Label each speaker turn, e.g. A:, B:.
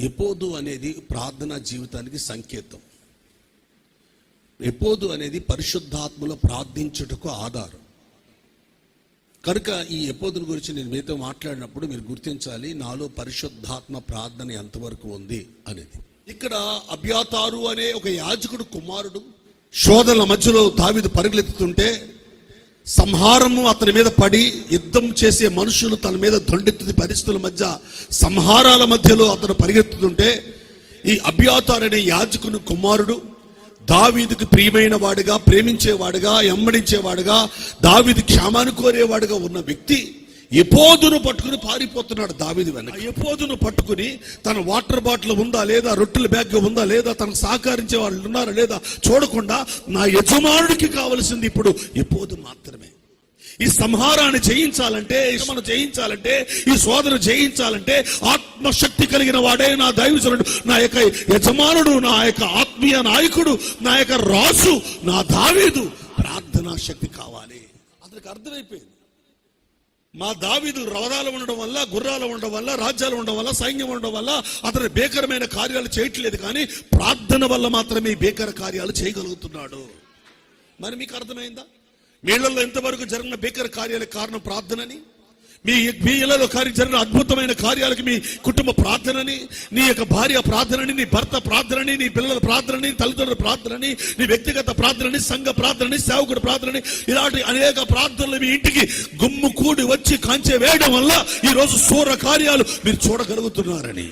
A: ఎపోదు అనేది ప్రార్థనా జీవితానికి సంకేతం. ఎపోదు అనేది పరిశుద్ధాత్మలో ప్రార్థించుటకు ఆధారం. కనుక ఈ ఎపోదుని గురించి నేను మీతో మాట్లాడినప్పుడు మీరు గుర్తించాలి నాలో పరిశుద్ధాత్మ ప్రార్థన ఎంతవరకు ఉంది అనేది. ఇక్కడ అభ్యాతారు అనే ఒక యాజకుడు కుమారుడు శోధనల మధ్యలో దావిదు పరుగులెత్తుతుంటే సంహారము అతని మీద పడి యుద్ధం చేసే మనుషులు తన మీద దొండెత్తుది పరిస్థితుల మధ్య సంహారాల మధ్యలో అతను పరిగెత్తుతుంటే ఈ అభ్యాతార్ అనే యాజకుని కుమారుడు దావీదుకు ప్రియమైన వాడుగా ప్రేమించేవాడుగా ఎమ్మడించేవాడుగా దావీదు క్షేమాన్ని కోరేవాడుగా ఉన్న వ్యక్తి ఎపోదును పట్టుకుని పారిపోతున్నాడు దావిది వెనక. ఎపోదును పట్టుకుని తన వాటర్ బాటిల్ ఉందా లేదా రొట్టెల బ్యాగ్ ఉందా లేదా తనకు సహకరించే వాళ్ళు ఉన్నారా లేదా చూడకుండా నా యజమానుడికి కావలసింది ఇప్పుడు ఎపోదు మాత్రమే. ఈ సంహారాన్ని జయించాలంటే ఈ శ్రమను జయించాలంటే ఈ శోధన జయించాలంటే ఆత్మశక్తి కలిగిన వాడే నా దైవజనుడు నా యొక్క యజమానుడు నా యొక్క ఆత్మీయ నాయకుడు నా యొక్క రాసు నా దావీదు. ప్రార్థనా శక్తి కావాలి. అతనికి అర్థమైపోయింది. మా దావీదులు రవరాలు ఉండడం వల్ల గుర్రాలు ఉండడం వల్ల రాజ్యాలు ఉండడం వల్ల సైన్యం ఉండడం వల్ల అతని భీకరమైన కార్యాలు చేయట్లేదు కానీ ప్రార్థన వల్ల మాత్రమే ఈ భీకర కార్యాలు చేయగలుగుతున్నాడు. మరి మీకు అర్థమైందా? మీళ్ళలో ఇంతవరకు జరిగిన భీకర కార్యాలకు కారణం ప్రార్థనని? మీ మీ ఇళ్ళలో కార్యం జరిగిన అద్భుతమైన కార్యాలకి మీ కుటుంబ ప్రార్థనని నీ యొక్క భార్య ప్రార్థనని నీ భర్త ప్రార్థనని నీ పిల్లల ప్రార్థనని తల్లిదండ్రుల ప్రార్థనని నీ వ్యక్తిగత ప్రార్థనని సంఘ ప్రార్థనని సేవకుడి ప్రార్థనని ఇలాంటి అనేక ప్రార్థనలు మీ ఇంటికి గుమ్ము కూడి వచ్చి కాంచే వేయడం వల్ల ఈరోజు రోజు సూర కార్యాలు మీరు చూడగలుగుతున్నారని.